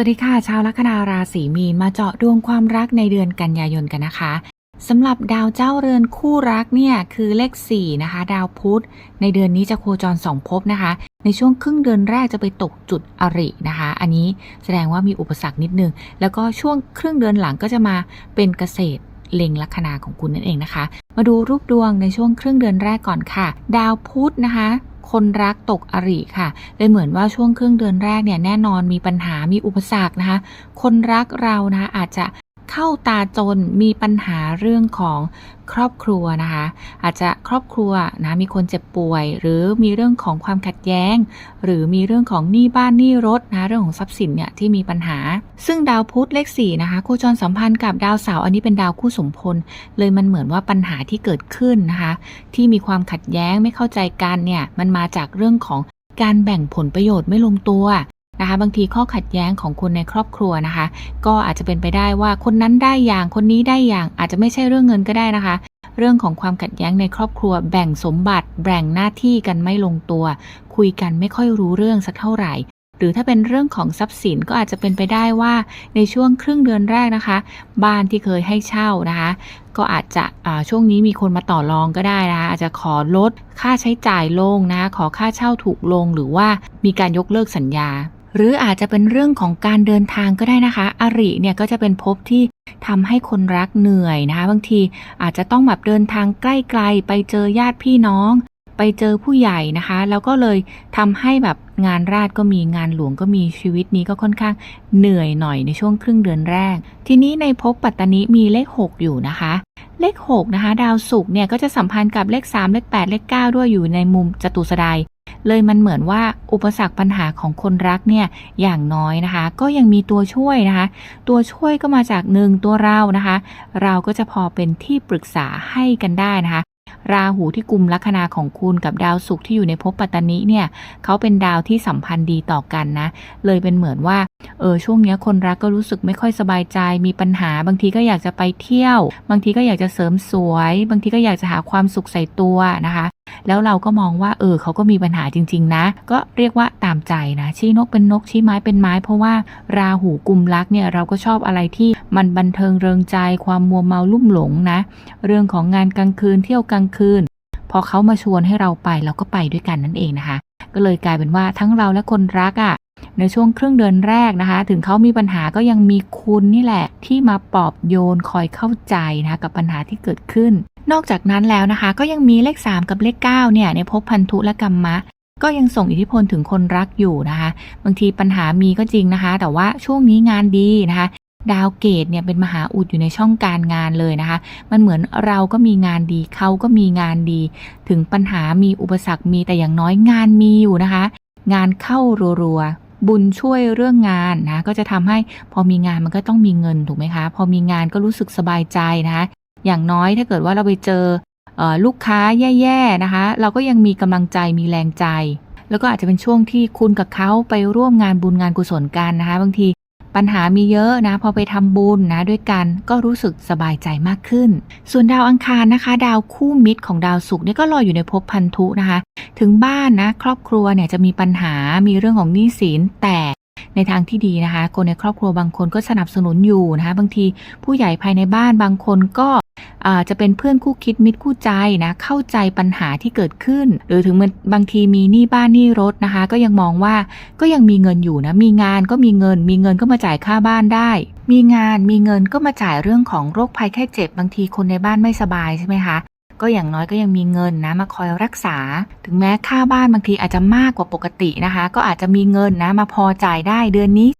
วัสดีค่ะ ชาวลัคนาราศีมีนมาเจาะดวงความรักในเดือนกันยายนกันนะคะสำหรับดาวเจ้าเรือนคู่รักเนี่ยคือเลข 4 นะคะ ดาวพุธ ในเดือนนี้จะโคจรสองภพนะคะ ในช่วงครึ่งเดือนแรกจะไปตกจุดอรินะคะ อันนี้แสดงว่ามีอุปสรรคนิดนึง แล้วก็ช่วงครึ่งเดือนหลังก็จะมาเป็นเกษตรเล็งลัคนาของคุณนั่นเองนะคะ มาดูรูปดวงในช่วงครึ่งเดือนแรกก่อนค่ะ ดาวพุธนะคะ คนรักตกอริค่ะเลยเหมือนว่าช่วงครึ่งเดือนแรกเนี่ยแน่นอนมีปัญหามีอุปสรรคนะคะ คนรักเรานะคะอาจจะ เข้าตาจนมีปัญหาเรื่องของครอบครัวนะคะ อาจจะครอบครัวนะมีคนเจ็บป่วย หรือมีเรื่องของความขัดแย้ง หรือมีเรื่องของหนี้บ้านหนี้รถนะเรื่องของทรัพย์สินเนี่ยที่มีปัญหา ซึ่งดาวพุธเลขสี่นะคะโคจรสัมพันธ์กับดาวเสาร์อันนี้เป็นดาวคู่สมพลเลยมันเหมือนว่าปัญหาที่เกิดขึ้นนะคะ ที่มีความขัดแย้งไม่เข้าใจกันเนี่ยมันมาจากเรื่องของการแบ่งผลประโยชน์ไม่ลงตัว นะคะ บางทีข้อขัดแย้งของคนในครอบครัวนะคะ ก็อาจจะเป็นไปได้ว่าคนนั้นได้อย่างคนนี้ได้อย่างอาจจะไม่ใช่เรื่องเงินก็ได้นะคะ เรื่องของความขัดแย้งในครอบครัว แบ่งสมบัติแบ่งหน้าที่กันไม่ลงตัว คุยกันไม่ค่อยรู้เรื่องสักเท่าไหร่หรือถ้าเป็นเรื่องของทรัพย์สินก็อาจจะเป็นไปได้ว่าในช่วงครึ่งเดือนแรกนะคะ บ้านที่เคยให้เช่านะคะ ก็อาจจะช่วงนี้มีคนมาต่อรองก็ได้นะคะอาจจะขอลดค่าใช้จ่ายลงนะะขอค่าเช่าถูกลงหรือว่ามีการยกเลิกสัญญา หรืออาจจะเป็นเรื่องของการเดินทางก็ได้นะคะ อริเนี่ยก็จะเป็นภพที่ทำให้คนรักเหนื่อยนะคะ บางทีอาจจะต้องแบบเดินทางใกล้ๆไปเจอญาติพี่น้อง ไปเจอผู้ใหญ่นะคะ แล้วก็เลยทำให้แบบงานราชก็มีงานหลวงก็มีชีวิตนี้ก็ค่อนข้างเหนื่อยหน่อยในช่วงครึ่งเดือนแรก ทีนี้ในภพปัตตานิมีเลข 6 อยู่นะคะ เลข 6 นะคะ ดาวศุกร์เนี่ยก็จะสัมพันธ์กับเลข 3 เลข 8 เลข 9 ด้วยอยู่ในมุมจตุสดาย เลยมันเหมือนว่าอุปสรรคปัญหาของคนรักเนี่ยอย่างน้อยนะคะ ก็ยังมีตัวช่วยนะคะ ตัวช่วยก็มาจากหนึ่งตัวเรานะคะ เราก็จะพอเป็นที่ปรึกษาให้กันได้นะคะราหูที่กุมลัคนาของคุณกับดาวศุกร์ที่อยู่ในภพปัตตานิเนี่ยเขาเป็นดาวที่สัมพันธ์ดีต่อกันนะ เลยเป็นเหมือนว่าเออช่วงเนี้ยคนรักก็รู้สึกไม่ค่อยสบายใจมีปัญหา บางทีก็อยากจะไปเที่ยว บางทีก็อยากจะเสริมสวย บางทีก็อยากจะหาความสุขใส่ตัวนะคะ แล้วเราก็มองว่าเออเขาก็มีปัญหาจริง ๆ นะ ก็เรียกว่าตามใจนะชี้นกเป็นนกชี้ไม้เป็นไม้ เพราะว่าราหูกุมลักเนี่ยเราก็ชอบอะไรที่มันบันเทิงเริงใจความมัวเมาลุ่มหลงนะ เรื่องของงานกลางคืนเที่ยวกลางคืน พอเขามาชวนให้เราไปเราก็ไปด้วยกันนั่นเองนะคะ ก็เลยกลายเป็นว่าทั้งเราและคนรักอะ่ะในช่วงครึ่งเดือนแรกนะคะ ถึงเขามีปัญหาก็ยังมีคุณนี่แหละ ที่มาปลอบโยนคอยเข้าใจนะคะกับปัญหาที่เกิดขึ้น นอกจากนั้นแล้วนะคะ ก็ยังมีเลข 3 กับเลข9เนี่ยในภพพันธุและกรรมะ ก็ยังส่งอิทธิพลถึงคนรักอยู่นะคะ บางทีปัญหามีก็จริงนะคะ แต่ว่าช่วงนี้งานดีนะคะ ดาวเกตเนี่ยเป็นมหาอุดอยู่ในช่องการงานเลยนะคะ มันเหมือนเราก็มีงานดีเขาก็มีงานดี ถึงปัญหามีอุปสรรคมีแต่อย่างน้อยงานมีอยู่นะคะ งานเข้ารัวๆบุญช่วยเรื่องงานนะก็จะทำให้พอมีงานมันก็ต้องมีเงินถูกไหมคะ พอมีงานก็รู้สึกสบายใจนะคะ อย่างน้อยถ้าเกิดว่าเราไปเจออลูกค้าแย่ๆนะคะ เราก็ยังมีกำลังใจมีแรงใจ แล้วก็อาจจะเป็นช่วงที่คุณกับเขาไปร่วมงานบุญงานกุศลกันนะคะ บางทีปัญหามีเยอะนะ พอไปทำบุญนะด้วยกันก็รู้สึกสบายใจมากขึ้น ส่วนดาวอังคารนะคะ ดาวคู่มิตรของดาวศุกร์เนี่ยก็ลอยอยู่ในภพพันธุนะคะ ถึงบ้านนะ ครอบครัวเนี่ยจะมีปัญหามีเรื่องของหนี้สินแต่ ในทางที่ดีนะคะ คนในครอบครัวบางคนก็สนับสนุนอยู่นะคะ บางทีผู้ใหญ่ภายในบ้านบางคนก็จะเป็นเพื่อนคู่คิดมิตรคู่ใจนะเข้าใจปัญหาที่เกิดขึ้น หรือถึงมันบางทีมีหนี้บ้านหนี้รถนะคะ ก็ยังมองว่าก็ยังมีเงินอยู่นะมีงานก็มีเงิน มีเงินก็มาจ่ายค่าบ้านได้ มีงานมีเงินก็มาจ่ายเรื่องของโรคภัยแค่เจ็บบางทีคนในบ้านไม่สบายใช่ไหมคะ ก็อย่างน้อยก็ยังมีเงินนะมาคอยรักษา ถึงแม้ค่าบ้านบางทีอาจจะมากกว่าปกตินะคะ ก็อาจจะมีเงินนะมาพอจ่ายได้เดือนนี้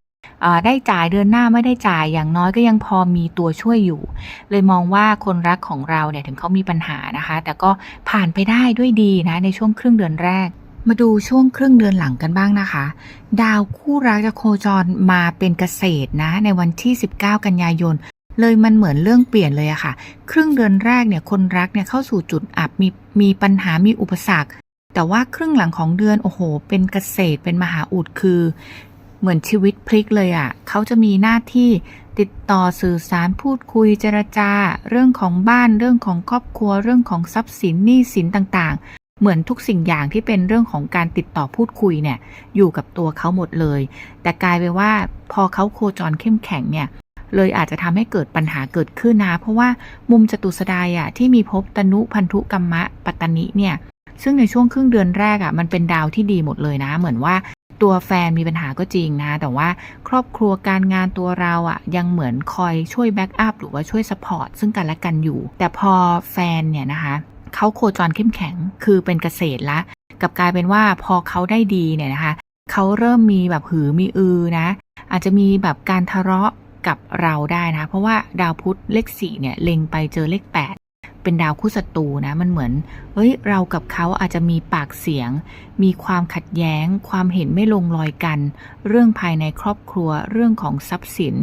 ได้จ่ายเดือนหน้าไม่ได้จ่ายอย่างน้อยก็ยังพอมีตัวช่วยอยู่ เลยมองว่าคนรักของเราเนี่ยถึงเขามีปัญหานะคะ แต่ก็ผ่านไปได้ด้วยดีนะในช่วงครึ่งเดือนแรก มาดูช่วงครึ่งเดือนหลังกันบ้างนะคะ ดาวคู่รักจะโคจรมาเป็นเกษตรนะ ในวันที่ 19 กันยายน เลยมันเหมือนเรื่องเปลี่ยนเลยอะค่ะ ครึ่งเดือนแรกเนี่ยคนรักเนี่ยเข้าสู่จุดอับมีมีปัญหามีอุปสรรค แต่ว่าครึ่งหลังของเดือนโอ้โห เป็นเกษตรเป็นมหาอุดคือ เหมือนชีวิตพลิกเลยอะเขาจะมีหน้าที่ติดต่อสื่อสารพูดคุยเจรจา เรื่องของบ้านเรื่องของครอบครัว เรื่องของทรัพย์สินหนี้สินต่างเหมือนทุกสิ่งอย่างที่เป็นเรื่องของการติดต่อพูดคุยเนี่ยอยู่กับตัวเขาหมดเลย แต่กลายไปนว่าพอเขาโคจรเข้มแข็งเนี่ย เลยอาจจะทำให้เกิดปัญหาเกิดขึ้นนะ เพราะว่ามุมจตุสดายอะที่มีภพตนุพันธุกรรมะปัตตนิเนี่ย ซึ่งในช่วงครึ่งเดือนแรกอะมันเป็นดาวที่ดีหมดเลยนะ เหมือนว่าตัวแฟนมีปัญหาก็จริงนะ แต่ว่าครอบครัวการงานตัวเราอะยังเหมือนคอยช่วยแบ็กอัพหรือว่าช่วยสปอร์ตซึ่งกันและกันอยู่ แต่พอแฟนเนี่ยนะคะเขาโคจรเข้มแข็งคือเป็นเกษตรละ กับกลายเป็นว่าพอเขาได้ดีเนี่ยนะคะเขาเริ่มมีแบบหือมีอือนะ อาจจะมีแบบการทะเลาะ กับเราได้นะ เพราะว่าดาวพุธเลขสี่เนี่ยเล็งไปเจอเลข 8 เป็นดาวคู่ศัตรูนะ มันเหมือนเฮ้ยเรากับเขาอาจจะมีปากเสียง มีความขัดแย้ง ความเห็นไม่ลงรอยกัน เรื่องภายในครอบครัวเรื่องของทรัพย์สิน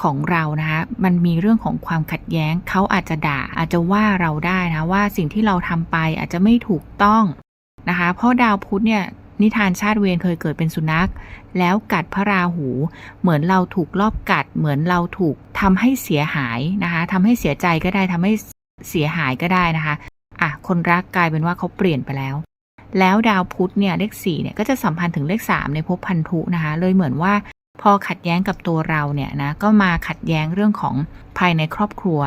ของเรานะคะมันมีเรื่องของความขัดแย้งเขาอาจจะด่าอาจจะว่าเราได้นะว่าสิ่งที่เราทำไปอาจจะไม่ถูกต้องนะคะ เพราะดาวพุธเนี่ย นิทานชาติเวรเคยเกิดเป็นสุนัข แล้วกัดพระราหู เหมือนเราถูกลอบกัด เหมือนเราถูกทำให้เสียหายนะคะทำให้เสียใจก็ได้ทำให้เสียหายก็ได้นะคะอะคนรักกลายเป็นว่าเขาเปลี่ยนไปแล้ว แล้วดาวพุธเนี่ยเลขสี่เนี่ยก็จะสัมพันธ์ถึงเลขสามในภพพันธุนะคะเลยเหมือนว่าพอขัดแย้งกับตัวเราเนี่ยนะก็มาขัดแย้งเรื่องของภายในครอบครัว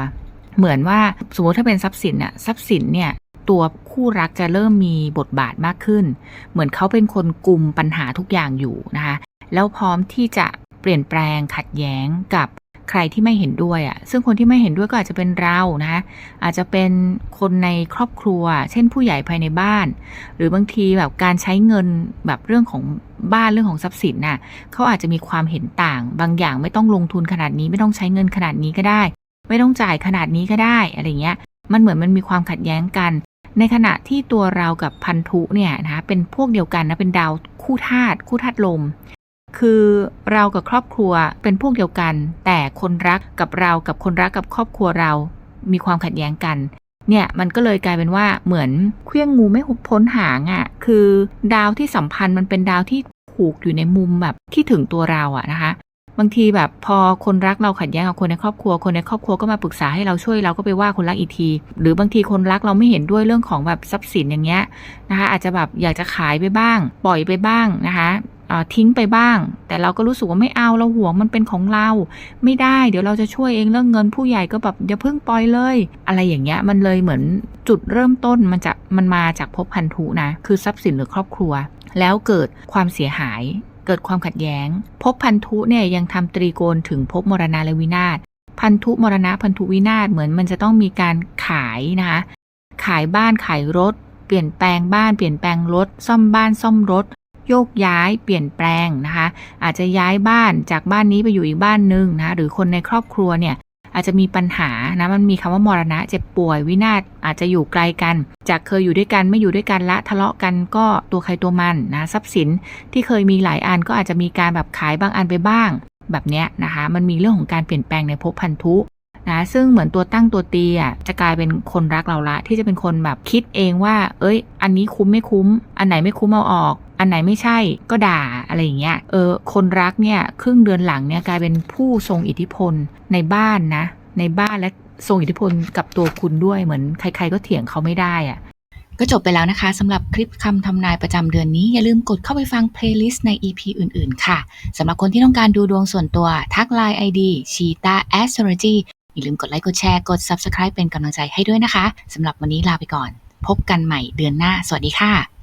เหมือนว่าสมมติถ้าเป็นทรัพย์สินน่ะทรัพย์สินเนี่ย ตัวคู่รักจะเริ่มมีบทบาทมากขึ้น เหมือนเขาเป็นคนกลุ่มปัญหาทุกอย่างอยู่นะคะแล้วพร้อมที่จะเปลี่ยนแปลงขัดแย้งกับใครที่ไม่เห็นด้วยอะ่ะ ซึ่งคนที่ไม่เห็นด้วยก็อาจจะเป็นเรานะอาจจะเป็นคนในครอบครัว เช่นผู้ใหญ่ภายในบ้าน หรือบางทีแบบการใช้เงินแบบเรื่องของบ้านเรื่องของทรัพย์สินน่ะเขาอาจจะมีความเห็นต่าง บางอย่างไม่ต้องลงทุนขนาดนี้ ไม่ต้องใช้เงินขนาดนี้ก็ได้ ไม่ต้องจ่ายขนาดนี้ก็ได้อะไรเงี้ย มันเหมือนมันมีความขัดแย้งกัน ในขณะที่ตัวเรากับพันธุเนี่ยนะเป็นพวกเดียวกันนะเป็นดาวคู่ธาตุคู่ธาตุลม คือเรากับครอบครัวเป็นพวกเดียวกัน แต่คนรักกับเรากับคนรักกับครอบครัวเรามีความขัดแย้งกันเนี่ยมันก็เลยกลายเป็นว่าเหมือนเครื่องงูไม่พ้นหางอะ่ะคือดาวที่สัมพันธ์มันเป็นดาวที่ผูกอยู่ในมุมแบบที่ถึงตัวเราอะนะคะ บางทีแบบพอคนรักเราขัดแย้งกับคนในครอบครัว คนในครอบครัวก็มาปรึกษาให้เราช่วยเราก็ไปว่าคนรักอีกที หรือบางทีคนรักเราไม่เห็นด้วยเรื่องของแบบทรัพย์สินอย่างเงี้ยนะคะ อาจจะแบบอยากจะขายไปบ้าง ปล่อยไปบ้างนะคะทิ้งไปบ้าง แต่เราก็รู้สึกว่าไม่เอาเราห่วงมันเป็นของเรา ไม่ได้ เดี๋ยวเราจะช่วยเองเรื่องเงินผู้ใหญ่ก็แบบอย่าเพิ่งปล่อยเลย อะไรอย่างเงี้ยมันเลยเหมือนจุดเริ่มต้นมันจะมันมาจากภพพันธุนะ คือทรัพย์สินหรือครอบครัว แล้วเกิดความเสียหายเกิดความขัดแย้ง ภพพันธุเนี่ยยังทำตรีโกณถึงภพมรณะและวินาศพันธุมรณะพันธุวินาศเหมือนมันจะต้องมีการขายนะคะขายบ้านขายรถ เปลี่ยนแปลงบ้านเปลี่ยนแปลงรถ ซ่อมบ้านซ่อมรถ โยกย้าย เปลี่ยนแปลงนะคะ อาจจะย้ายบ้านจากบ้านนี้ไปอยู่อีกบ้านหนึ่งนะหรือคนในครอบครัวเนี่ย อาจจะมีปัญหานะมันมีคำว่ามรณะเจ็บป่วยวินาศอาจจะอยู่ไกลกัน จากเคยอยู่ด้วยกันไม่อยู่ด้วยกันละทะเลาะกันก็ตัวใครตัวมันนะทรัพย์สินที่เคยมีหลายอันก็อาจจะมีการแบบขายบางอันไปบ้าง แบบเนี้ยนะคะมันมีเรื่องของการเปลี่ยนแปลงในภพพันธุนะซึ่งเหมือนตัวตั้งตัวตีอะจะกลายเป็นคนรักเราละ ที่จะเป็นคนแบบคิดเองว่า เอ้ย อันนี้คุ้มไม่คุ้ม อันไหนไม่คุ้มเอาออก อันไหนไม่ใช่ก็ด่า อะไรอย่างเงี้ยเออคนรักเนี่ยครึ่งเดือนหลังเนี่ยกลายเป็นผู้ทรงอิทธิพลในบ้านนะ ในบ้านและทรงอิทธิพลกับตัวคุณด้วยเหมือนใคร ๆ ก็เถียงเขาไม่ได้อะก็จบไปแล้วนะคะสำหรับคลิปคำทำนายประจำเดือนนี้ อย่าลืมกดเข้าไปฟังเพลย์ลิสต์ใน EP อื่นๆ ค่ะสำหรับคนที่ต้องการดูดวงส่วนตัว ทักไลน์ ID c h e e t a Astrology อย่าลืมกดไลค์กดแชร์กด Subscribe เป็นกำลังใจให้ด้วยนะคะสำหรับวันนี้ลาไปก่อน พบกันใหม่เดือนหน้า สวัสดีค่ะ